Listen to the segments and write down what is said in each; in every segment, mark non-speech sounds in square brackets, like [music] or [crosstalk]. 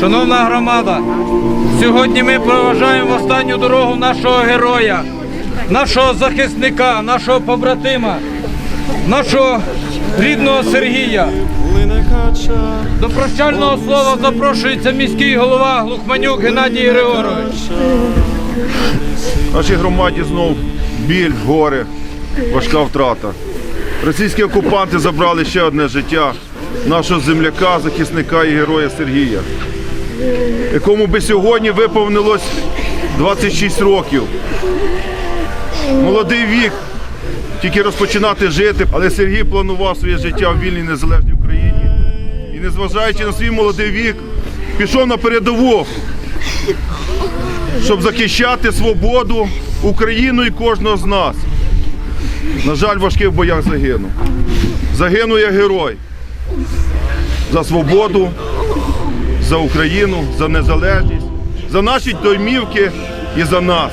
Шановна громада, сьогодні ми проважаємо останню дорогу нашого героя, нашого захисника, нашого побратима, нашого рідного Сергія. До прощального слова запрошується міський голова Глухманюк Геннадій Григорович. Нашій громаді знов біль, горе, важка втрата. Російські окупанти забрали ще одне життя нашого земляка, захисника і героя Сергія, якому би сьогодні виповнилось 26 років. Молодий вік, тільки розпочинати жити, але Сергій планував своє життя в вільній незалежній Україні. І незважаючи на свій молодий вік, пішов на передову щоб захищати свободу Україну і кожного з нас. На жаль, в важких боях загинув. Як герой за свободу, за Україну, за незалежність, за наші домівки і за нас.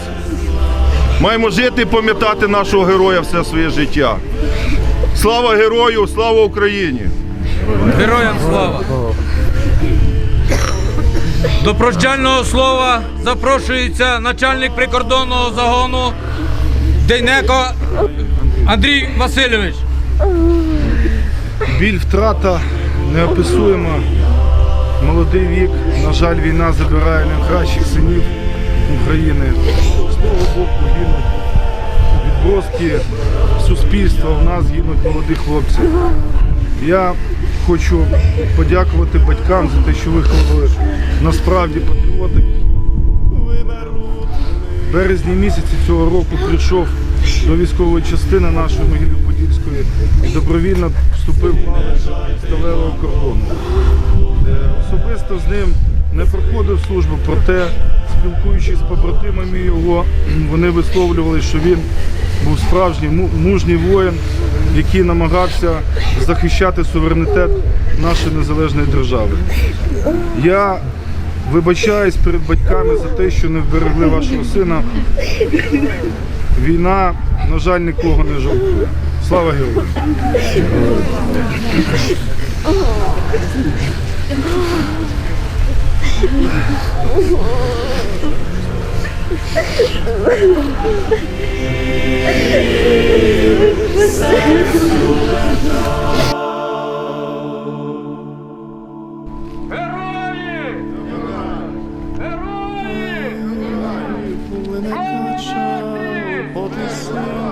Маємо жити і пам'ятати нашого героя все своє життя. Слава герою, слава Україні! Героям слава! До прощального слова запрошується начальник прикордонного загону Дейнеко Андрій Васильович. Біль втрата неописуєма. Молодий вік. На жаль, війна забирає найкращих синів України. З того боку гинуть відброски суспільства. У нас гинуть молоді хлопці. Я хочу подякувати батькам за те, що виховали насправді патріотів. Березні місяці цього року прийшов до військової частини нашої Могилів-Подільської і добровільно вступив лави сталевого кордону. Особисто з ним не проходив службу, проте спілкуючись з побратимами його, [clears throat] вони висловлювали, що він був справжній мужній воїн, який намагався захищати суверенітет нашої незалежної держави. Я Вибачаюсь перед батьками за те, що не вберегли вашого сина. Війна, на жаль, нікого не жалкує. Слава Героям! Płakacza, podesłania